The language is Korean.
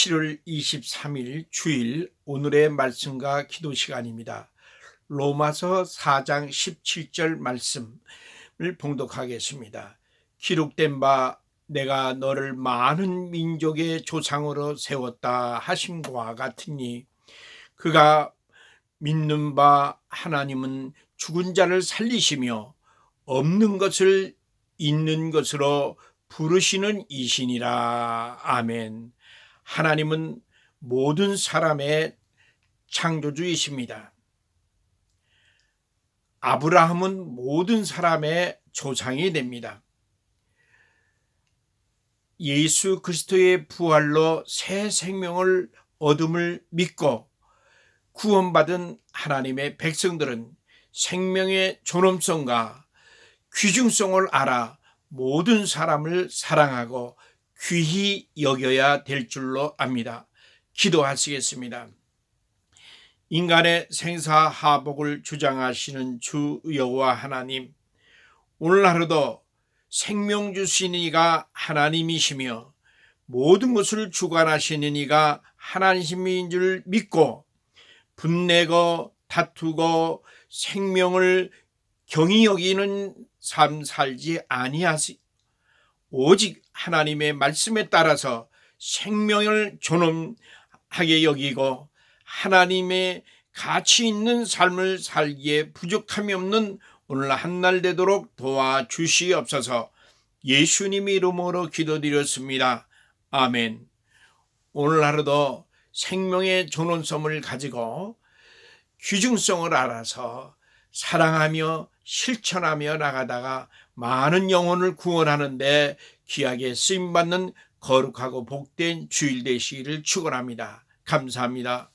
7월 23일 주일 오늘의 말씀과 기도 시간입니다. 로마서 4장 17절 말씀을 봉독하겠습니다. 기록된 바 내가 너를 많은 민족의 조상으로 세웠다 하심과 같으니 그가 믿는 바 하나님은 죽은 자를 살리시며 없는 것을 있는 것으로 부르시는 이신이라. 아멘. 하나님은 모든 사람의 창조주이십니다. 아브라함은 모든 사람의 조상이 됩니다. 예수 그리스도의 부활로 새 생명을 얻음을 믿고 구원받은 하나님의 백성들은 생명의 존엄성과 귀중성을 알아 모든 사람을 사랑하고 귀히 여겨야 될 줄로 압니다. 기도하시겠습니다. 인간의 생사하복을 주장하시는 주 여호와 하나님, 오늘 하루도 생명 주시는 이가 하나님이시며 모든 것을 주관하시는 이가 하나님인 줄 믿고 분내고 다투고 생명을 경히 여기는 삶 살지 아니하시 오직 하나님의 말씀에 따라서 생명을 존엄하게 여기고 하나님의 가치 있는 삶을 살기에 부족함이 없는 오늘 한 날 되도록 도와주시옵소서 예수님 이름으로 기도드렸습니다. 아멘. 오늘 하루도 생명의 존엄성을 가지고 귀중성을 알아서 사랑하며 실천하며 나가다가 많은 영혼을 구원하는데 귀하게 쓰임받는 거룩하고 복된 주일 되시기를 축원합니다. 감사합니다.